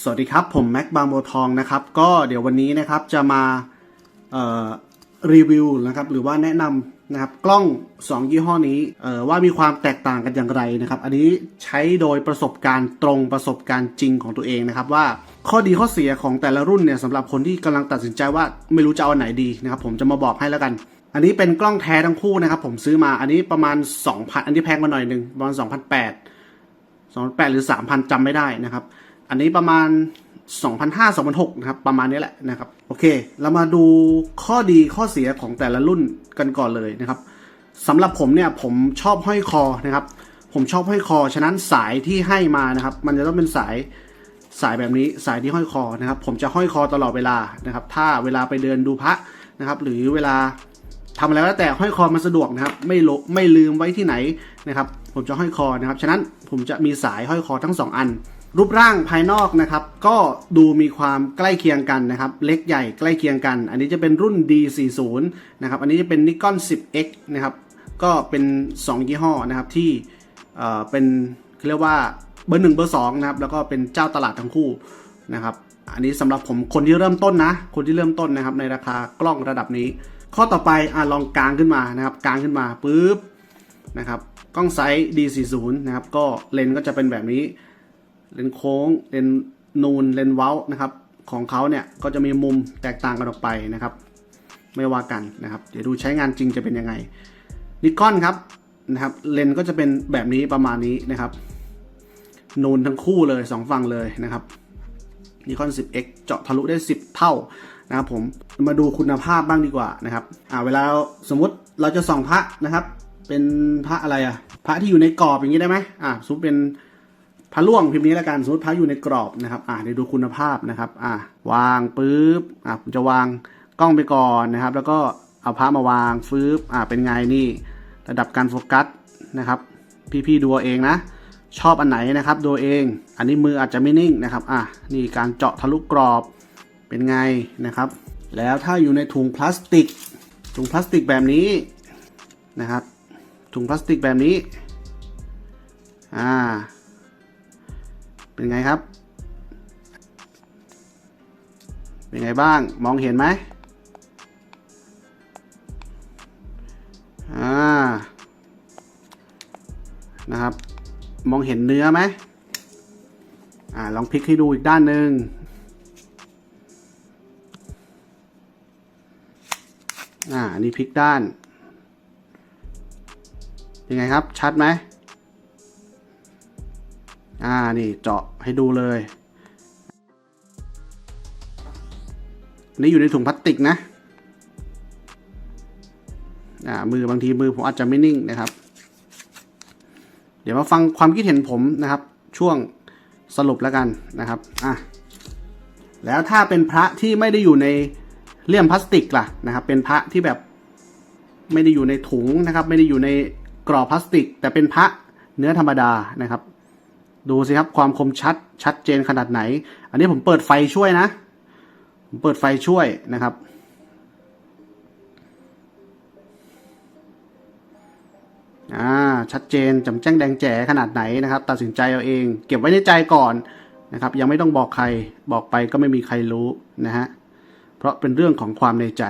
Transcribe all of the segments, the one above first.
สวัสดีครับ ผมแม็กบางบัวทองนะครับ ก็เดี๋ยววันนี้นะครับจะมารีวิวนะครับหรือว่าแนะนำนะครับกล้อง 2 ยี่ห้อนี้ว่ามีความแตกต่างกันอย่างไรนะครับ อันนี้ใช้โดยประสบการณ์ตรงประสบการณ์จริงของตัวเองนะครับ ว่าข้อดีข้อเสียของแต่ละรุ่นเนี่ยสำหรับคนที่กำลังตัดสินใจว่าไม่รู้จะเอาอันไหนดีนะครับ ผมจะมาบอกให้แล้วกัน อันนี้เป็นกล้องแท้ทั้งคู่นะครับ ผมซื้อมาอันนี้ประมาณ 2,000 อันนี้แพงมาหน่อยหนึ่งประมาณ2,800 2,800หรือ3,000จำไม่ได้นะครับ อันนี้ประมาณ2,500 2,600นะครับ ประมาณนี้แหละนะครับ โอเค เรามาดูข้อดีข้อเสียของแต่ละรุ่นกันก่อนเลยนะครับสำหรับผมเนี่ยผมชอบห้อยคอนะครับ ผมชอบห้อยคอ ฉะนั้นสายที่ให้มานะครับ มันจะต้องเป็นสายสายแบบนี้สายที่ห้อยคอนะครับ ผมจะห้อยคอตลอดเวลานะครับ ถ้าเวลาไปเดินดูพระนะครับ หรือเวลาทำอะไรก็แล้วแต่ห้อยคอมันสะดวกนะครับ ไม่ลไม่ลืมไว้ที่ไหนนะครับ ผมจะห้อยคอนะครับ ฉะนั้นผมจะมีสายห้อยคอทั้งสองอัน รูปร่างภายนอกนะครับ ก็ดูมีความใกล้เคียงกันนะครับ เล็กใหญ่ใกล้เคียงกัน อันนี้จะเป็นรุ่น D40 นะครับ อันนี้จะเป็น Nikon 10X นะครับ ก็เป็น 2 ยี่ห้อนะครับที่เอ่อเป็นเรียกว่าเบอร์หนึ่งเบอร์สองนะครับ แล้วก็เป็นเจ้าตลาดทั้งคู่นะครับ อันนี้สำหรับผมคนที่เริ่มต้นนะ คนที่เริ่มต้นนะครับ ในราคากล้องระดับนี้ ข้อต่อไปอะลองกางขึ้นมานะครับกางขึ้นมาปุ๊บนะครับ กล้องไซส์ D40 นะครับ ก็เลนส์ก็จะเป็นแบบนี้ เลนโค้งเลนนูนเลนเว้านะครับ ของเขาเนี่ยก็จะมีมุมแตกต่างกันออกไปนะครับ ไม่ว่ากันนะครับ เดี๋ยวดูใช้งานจริงจะเป็นยังไงนิคอนครับนะครับเลนก็จะเป็นแบบนี้ประมาณนี้นะครับ นูนทั้งคู่เลย 2 ฝั่งเลยนะครับนิคอน 10x เจาะทะลุได้ 10 เท่านะครับผมมาดูคุณภาพบ้างดีกว่านะครับอ่าเวลาสมมติเราจะส่องพระนะครับ เป็นพระอะไรอะพระที่อยู่ในกรอบอย่างนี้ได้ไหมอ่าสมมติเป็น พระล่วงพิมพ์นี้แล้วกันสมมติพระอยู่ในกรอบนะครับอ่าเดี๋ยวดูคุณภาพนะครับอ่าวางปุ๊บอ่าผมจะวางกล้องไปก่อนนะครับ แล้วก็เอาพระมาวางฟืบอ่าเป็นไงนี่ระดับการโฟกัสนะครับ พี่ๆดูเองนะ ชอบอันไหนนะครับดูเอง อันนี้มืออาจจะไม่นิ่งนะครับอะนี่การเจาะทะลุกรอบเป็นไงนะครับ แล้วถ้าอยู่ในถุงพลาสติก ถุงพลาสติกแบบนี้นะครับ ถุงพลาสติกแบบนี้อ่า เป็นไงครับ เป็นไงบ้างมองเห็นไหมอ่านะครับ มองเห็นเนื้อไหมอ่าลองพลิกให้ดูอีกด้านหนึ่งอ่านี่พลิกด้านเป็นไงครับ ชัดไหม อ่านี่เจาะให้ดูเลยนี่อยู่ในถุงพลาสติกนะอ่ามือบางทีมือผมอาจจะไม่นิ่งนะครับ เดี๋ยวมาฟังความคิดเห็นผมนะครับ ช่วงสรุปแล้วกันนะครับอะแล้วถ้าเป็นพระที่ไม่ได้อยู่ในเลี่ยมพลาสติกล่ะนะครับ เป็นพระที่แบบไม่ได้อยู่ในถุงนะครับ ไม่ได้อยู่ในกรอบพลาสติก แต่เป็นพระเนื้อธรรมดานะครับ ดูสิครับความคมชัดชัดเจนขนาดไหน อันนี้ผมเปิดไฟช่วยนะ ผมเปิดไฟช่วยนะครับ อ่า ชัดเจนจำแจ้งแดงแจ๋ขนาดไหนนะครับ ตัดสินใจเอาเอง เก็บไว้ในใจก่อนนะครับ ยังไม่ต้องบอกใครบอกไปก็ไม่มีใครรู้นะฮะ เพราะเป็นเรื่องของความในใจ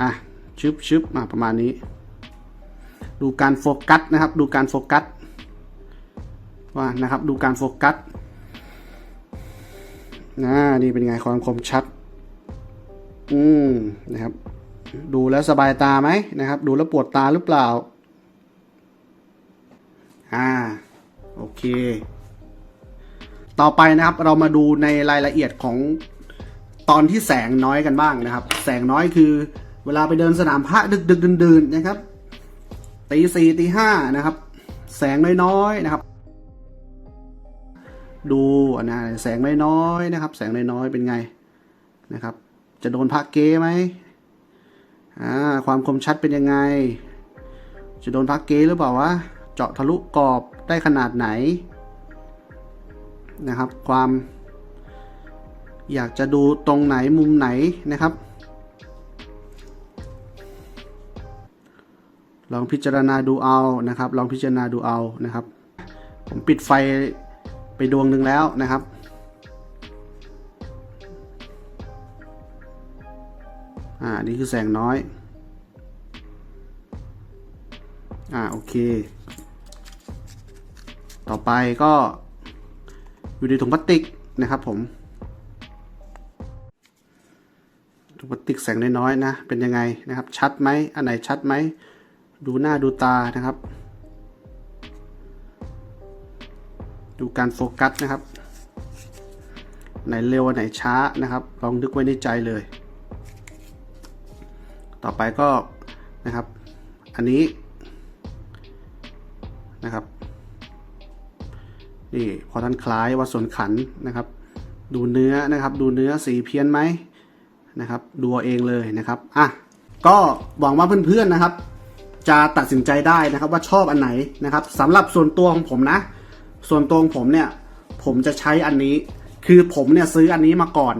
อะชึบชึบมาประมาณนี้ ดูการโฟกัสนะครับ ดูการโฟกัสว่านะครับ ดูการโฟกัสนะนี่เป็นไงความคมชัด อืมนะครับ ดูแล้วสบายตาไหมนะครับ ดูแล้วปวดตาหรือเปล่า อ่า โอเค ต่อไปนะครับ เรามาดูในรายละเอียดของตอนที่แสงน้อยกันบ้างนะครับ แสงน้อยคือ เวลาไปเดินสนามพระดึกดึกดื่นดึนๆนะครับ ตีสี่ตีห้านะครับ แสงน้อยๆนะครับ ดูอันนะแสงน้อยๆนะครับ แสงน้อยๆเป็นไงนะครับ จะโดนพระเก้ไหมอ่าความคมชัดเป็นยังไง จะโดนพระเก้หรือเปล่าวะเจาะทะลุกรอบได้ขนาดไหนนะครับ ความ อยากจะดูตรงไหนมุมไหนนะครับ ลองพิจารณาดูเอานะครับ ลองพิจารณาดูเอานะครับ ผมปิดไฟไปดวงหนึ่งแล้วนะครับอ่านี่คือแสงน้อย อ่าโอเค ต่อไปก็อยู่ในถุงพลาสติกนะครับผมถุงพลาสติกแสงน้อยๆนะ เป็นยังไงนะครับ ชัดไหมอันไหนชัดไหม ดูหน้าดูตานะครับ ดูการโฟกัสนะครับ ไหนเร็วไหนช้านะครับ ลองนึกไว้ในใจเลย ต่อไปก็นะครับ อันนี้นะครับนี่พอท่านคล้ายวัดส่วนขันนะครับ ดูเนื้อนะครับ ดูเนื้อสีเพี้ยนไหมนะครับ ดูเอาเองเลยนะครับอะก็หวังว่าเพื่อนๆนะครับ จะตัดสินใจได้นะครับว่าชอบอันไหนนะครับสำหรับส่วนตัวของผมนะ ส่วนตัวของผมเนี่ยผมจะใช้อันนี้ คือผมเนี่ยซื้ออันนี้มาก่อน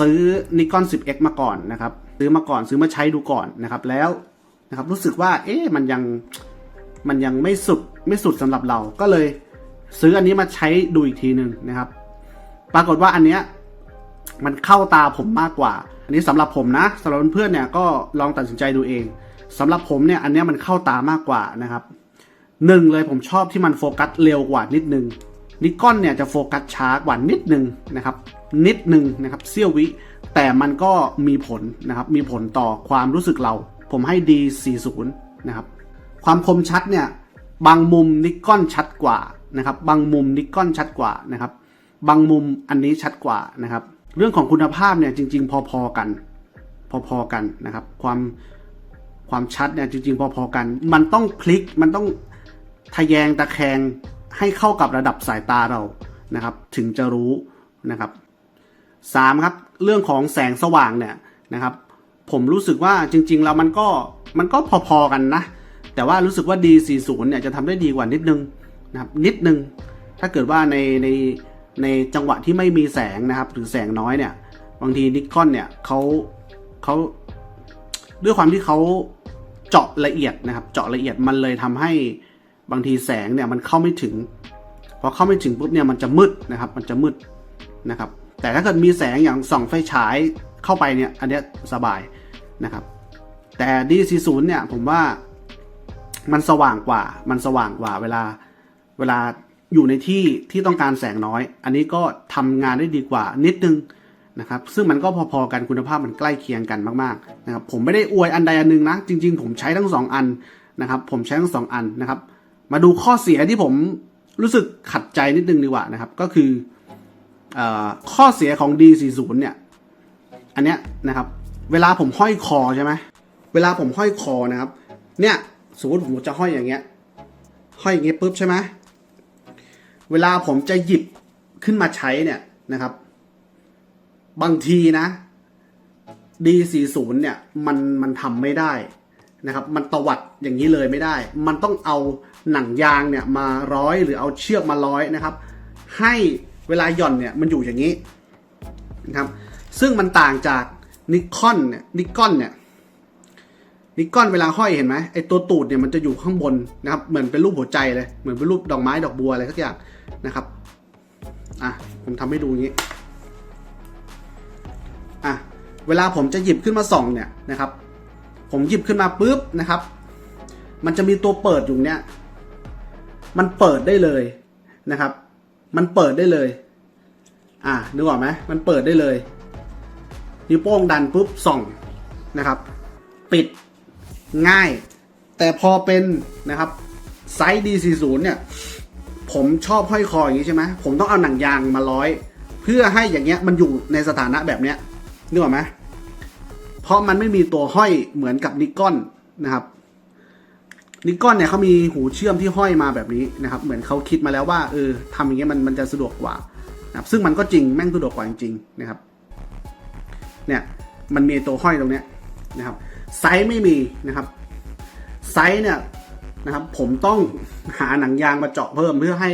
ซื้อ Nikon 10X มาก่อนนะครับซื้อมาก่อนซื้อมาใช้ดูก่อนนะครับแล้วนะครับรู้สึกว่าเอ๊ะมันยังมันยังไม่สุดไม่สุดสำหรับเราก็เลย ซื้ออันนี้มาใช้ดูอีกทีหนึ่งนะครับ ปรากฏว่าอันเนี้ยมันเข้าตาผมมากกว่า อันนี้สำหรับผมนะสำหรับเพื่อนๆเนี่ยก็ลองตัดสินใจดูเอง สำหรับผมเนี่ยอันนี้มันเข้าตามากกว่านะครับหนึ่งเลยผมชอบที่มันโฟกัสเร็วกว่านิดนึงนิกอนเนี่ยจะโฟกัสช้ากว่านิดนึงนะครับ นิดนึงนะครับเสี้ยววิ แต่มันก็มีผลนะครับ มีผลต่อความรู้สึกเรา ผมให้ D40 นะครับ ความคมชัดเนี่ย บางมุมนิกอนชัดกว่านะครับ บางมุมนิกอนชัดกว่านะครับ บางมุมอันนี้ชัดกว่านะครับ เรื่องของคุณภาพเนี่ยจริง ๆ พอๆกัน พอๆกันนะครับ ความ ความชัดเนี่ยจริง ๆ พอๆกัน มันต้องพลิกมันต้องทะแยงตะแคงให้เข้ากับระดับสายตาเรานะครับ ถึงจะรู้นะครับสามครับเรื่องของแสงสว่างเนี่ยนะครับ ผมรู้สึกว่าจริง ๆ แล้วมันก็มันก็พอๆกันนะ แต่ว่ารู้สึกว่า D40 เนี่ยจะทำได้ดีกว่านิดนึงนะครับนิดนึง ถ้าเกิดว่าในในในจังหวะที่ไม่มีแสงนะครับ หรือแสงน้อยเนี่ย บางทีนิคอนเนี่ยเขาเขา ด้วยความที่เขาเจาะละเอียดนะครับ เจาะละเอียดมันเลยทำให้บางทีแสงเนี่ยมันเข้าไม่ถึงพอเข้าไม่ถึงปุ๊บเนี่ยมันจะมืดนะครับ มันจะมืดนะครับ แต่ถ้าเกิดมีแสงอย่างส่องไฟฉายเข้าไปเนี่ย อันนี้สบายนะครับ แต่ D40 เนี่ยผมว่ามันสว่างกว่า มันสว่างกว่าเวลาเวลาอยู่ในที่ที่ต้องการแสงน้อย อันนี้ก็ทำงานได้ดีกว่านิดนึง นะครับซึ่งมันก็พอๆกันคุณภาพมันใกล้เคียงกันมากๆนะครับผมไม่ได้อวยอันใดอันหนึ่งนะ จริง ๆ ผมใช้ทั้งสองอันนะครับผมใช้ทั้งสองอันนะครับ มาดูข้อเสียที่ผมรู้สึกขัดใจนิดนึงดีกว่านะครับก็คือเออข้อเสียของ D40 เนี่ยอันเนี้ยนะครับเวลาผมห้อยคอใช่ไหมเวลาผมห้อยคอนะครับเนี่ยสมมติผมจะห้อยอย่างเงี้ยห้อยอย่างเงี้ยปุ๊บใช่ไหมเวลาผมจะหยิบขึ้นมาใช้เนี่ยนะครับ บางทีนะ D40 เนี่ยมันมันทำไม่ได้นะครับ มันตวัดอย่างนี้เลยไม่ได้ มันต้องเอาหนังยางเนี่ยมาร้อยหรือเอาเชือกมาร้อยนะครับ ให้เวลาหย่อนเนี่ยมันอยู่อย่างนี้นะครับ ซึ่งมันต่างจากนิคอนเนี่ยนิคอนเนี่ยนิคอนเวลาห้อยเห็นไหมไอตัวตูดเนี่ยมันจะอยู่ข้างบนนะครับ เหมือนเป็นรูปหัวใจเลย เหมือนเป็นรูปดอกไม้ดอกบัวอะไรสักอย่างนะครับ อะผมทำให้ดูอย่างนี้ เวลาผมจะหยิบขึ้นมาส่องเนี่ยนะครับ ผมหยิบขึ้นมาปุ๊บนะครับ มันจะมีตัวเปิดอยู่เนี่ย มันเปิดได้เลยนะครับ มันเปิดได้เลย อะนึกออกไหมมันเปิดได้เลยนิ้วโป้งดันปุ๊บส่องนะครับ ปิดง่าย แต่พอเป็นนะครับไซส์ D40 เนี่ย ผมชอบห้อยคออย่างนี้ใช่ไหมผมต้องเอาหนังยางมาร้อย เพื่อให้อย่างเงี้ยมันอยู่ในสถานะแบบเนี้ย นึกออกไหมเพราะมันไม่มีตัวห้อยเหมือนกับนิกอนนะครับนิกอนเนี่ยเขามีหูเชื่อมที่ห้อยมาแบบนี้นะครับ เหมือนเขาคิดมาแล้วว่าเออทำอย่างเงี้ยมันมันจะสะดวกกว่านะครับ ซึ่งมันก็จริงแม่งสะดวกกว่าจริงๆนะครับ เนี่ยมันมีตัวห้อยตรงเนี้ยนะครับ ไซส์ไม่มีนะครับ ไซส์เนี่ยนะครับ ผมต้องหาหนังยางมาเจาะเพิ่มเพื่อให้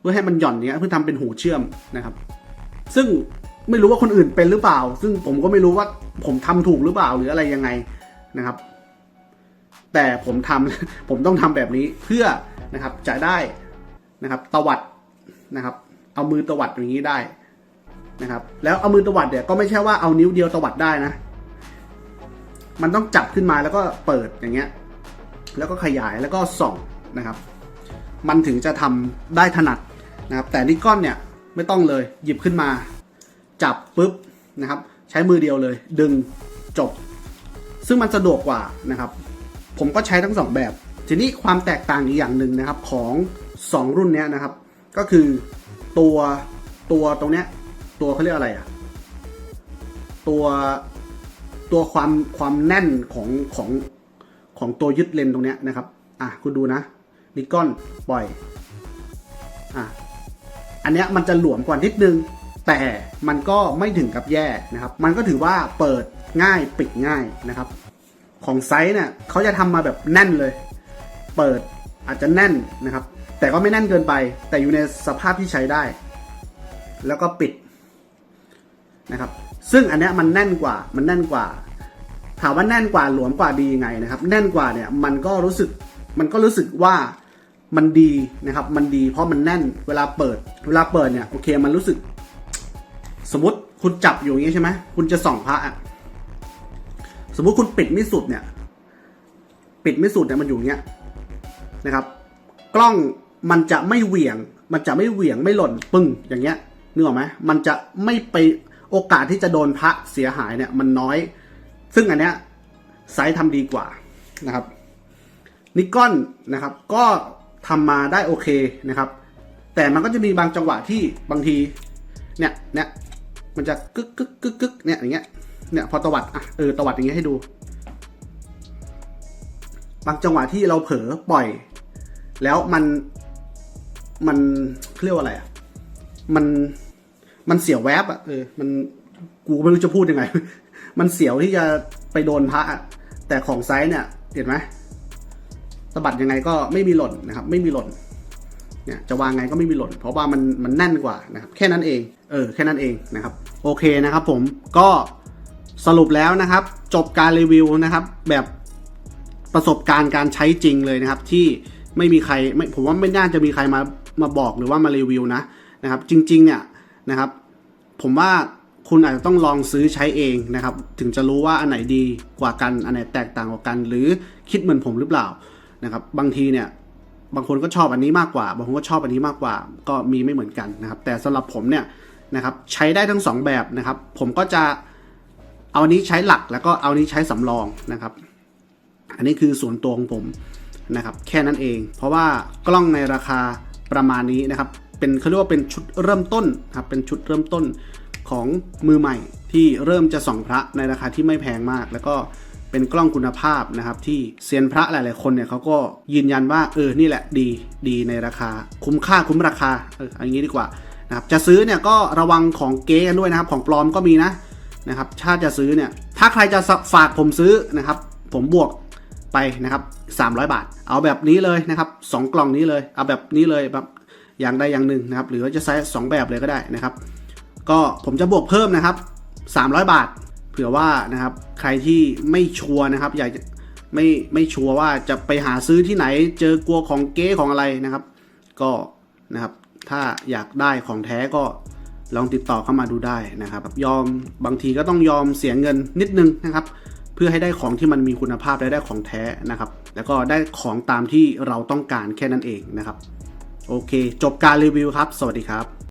เพื่อให้มันหย่อนเนี้ยเพื่อทำเป็นหูเชื่อมนะครับ ซึ่ง ไม่รู้ว่าคนอื่นเป็นหรือเปล่า ซึ่งผมก็ไม่รู้ว่าผมทำถูกหรือเปล่าหรืออะไรยังไงนะครับ แต่ผมทำผมต้องทำแบบนี้เพื่อนะครับจะได้นะครับตวัดนะครับ เอามือตวัดอย่างนี้ได้นะครับ แล้วเอามือตวัดเนี่ยก็ไม่ใช่ว่าเอานิ้วเดียวตวัดได้นะ มันต้องจับขึ้นมาแล้วก็เปิดอย่างเงี้ย แล้วก็ขยายแล้วก็ส่องนะครับ มันถึงจะทำได้ถนัดนะครับ แต่นิกอนเนี่ยไม่ต้องเลยหยิบขึ้นมา จับปุ๊บนะครับ ใช้มือเดียวเลย ดึงจบ ซึ่งมันสะดวกกว่านะครับ ผมก็ใช้ทั้งสองแบบ ทีนี้ความแตกต่างอีกอย่างหนึ่งนะครับของสองรุ่นนี้นะครับ ก็คือตัวตัวตรงเนี้ยตัวเขาเรียกอะไรอะตัวตัวความความแน่นของของของตัวยึดเลนตรงเนี้ยนะครับ อะคุณดูนะนิกอนปล่อย อะอันเนี้ยมันจะหลวมกว่านิดนึง แต่มันก็ไม่ถึงกับแย่นะครับ มันก็ถือว่าเปิดง่ายปิดง่ายนะครับ ของไซส์เนี่ยเขาจะทำมาแบบแน่นเลย เปิดอาจจะแน่นนะครับ แต่ก็ไม่แน่นเกินไป แต่อยู่ในสภาพที่ใช้ได้ แล้วก็ปิดนะครับ ซึ่งอันเนี้ยมันแน่นกว่า มันแน่นกว่า ถามว่าแน่นกว่าหลวมกว่าดียังไงนะครับ แน่นกว่าเนี่ยมันก็รู้สึก มันก็รู้สึกว่ามันดีนะครับ มันดีเพราะมันแน่น เวลาเปิด เวลาเปิดเนี่ยโอเค มันรู้สึก สมมติคุณจับอยู่อย่างนี้ใช่ไหมคุณจะส่องพระอะสมมุติคุณปิดไม่สุดเนี่ย ปิดไม่สุดเนี่ยมันอยู่อย่างเงี้ยนะครับ กล้องมันจะไม่เหวี่ยง มันจะไม่เหวี่ยงไม่หล่นปึ้งอย่างเงี้ยนึกออกไหมมันจะไม่ไปโอกาสที่จะโดนพระเสียหายเนี่ย มันน้อย ซึ่งอันเนี้ยไซส์ทำดีกว่านะครับนิกอนนะครับ ก็ทำมาได้โอเคนะครับ แต่มันก็จะมีบางจังหวะที่บางที เนี่ยเนี่ย มันจะกึกกึกกึกกึกเนี่ยอย่างเงี้ยเนี่ยพอตวัดอะเออตวัดอย่างเงี้ยให้ดู บางจังหวะที่เราเผลอปล่อย แล้วมันมันเรียกว่าอะไรอะมันมันเสียวแวบอะเออมันกูไม่รู้จะพูดยังไง มันเสียวที่จะไปโดนพระอะแต่ของไซส์เนี่ย เห็นไหมสะบัดยังไงก็ไม่มีหล่นนะครับ ไม่มีหล่น เนี่ยจะวางไงก็ไม่มีหล่น เพราะว่ามันมันแน่นกว่านะครับแค่นั้นเองเออแค่นั้นเองนะครับโอเคนะครับผมก็สรุปแล้วนะครับ จบการรีวิวนะครับแบบประสบการณ์การใช้จริงเลยนะครับ ที่ไม่มีใครไม่ผมว่าไม่น่าจะมีใครมามาบอกหรือว่ามารีวิวนะนะครับ จริงๆเนี่ยนะครับ ผมว่าคุณอาจจะต้องลองซื้อใช้เองนะครับ ถึงจะรู้ว่าอันไหนดีกว่ากันอันไหนแตกต่างกว่ากัน หรือคิดเหมือนผมหรือเปล่านะครับ บางทีเนี่ย บางคนก็ชอบอันนี้มากกว่า บางคนก็ชอบอันนี้มากกว่า ก็มีไม่เหมือนกันนะครับ แต่สำหรับผมเนี่ยนะครับใช้ได้ทั้งสองแบบนะครับ ผมก็จะเอาอันนี้ใช้หลักแล้วก็เอาอันนี้ใช้สำรองนะครับ อันนี้คือส่วนตัวของผมนะครับแค่นั้นเอง เพราะว่ากล้องในราคาประมาณนี้นะครับ เป็นเขาเรียกว่าเป็นชุดเริ่มต้นครับเป็นชุดเริ่มต้นของมือใหม่ที่เริ่มจะส่องพระในราคาที่ไม่แพงมาก แล้วก็ เป็นกล้องคุณภาพนะครับที่เซียนพระหลายๆคนเนี่ยเขาก็ยืนยันว่าเออนี่แหละดีดีในราคา คุ้มค่าคุ้มราคาเอออย่างนี้ดีกว่านะครับจะซื้อเนี่ยก็ระวังของเก๊กันด้วยนะครับ ของปลอมก็มีนะนะครับถ้าจะซื้อเนี่ยถ้าใครจะฝากผมซื้อนะครับ ผมบวกไปนะครับ 300 บาท เอาแบบนี้เลยนะครับ 2 กล่องนี้เลย เอาแบบนี้เลยแบบอย่างใดอย่างหนึ่งนะครับ หรือว่าจะใช้2แบบเลยก็ได้นะครับ ก็ผมจะบวกเพิ่มนะครับ 300 บาท เผื่อว่านะครับใครที่ไม่ชัวร์นะครับ อยากจะไม่ไม่ชัวร์ว่าจะไปหาซื้อที่ไหน เจอกลัวของเก๊ของอะไรนะครับ ก็นะครับถ้าอยากได้ของแท้ก็ลองติดต่อเข้ามาดูได้นะครับ ยอมบางทีก็ต้องยอมเสียเงินนิดนึงนะครับ เพื่อให้ได้ของที่มันมีคุณภาพและได้ของแท้นะครับ แล้วก็ได้ของตามที่เราต้องการแค่นั้นเองนะครับ โอเค จบการรีวิวครับ สวัสดีครับ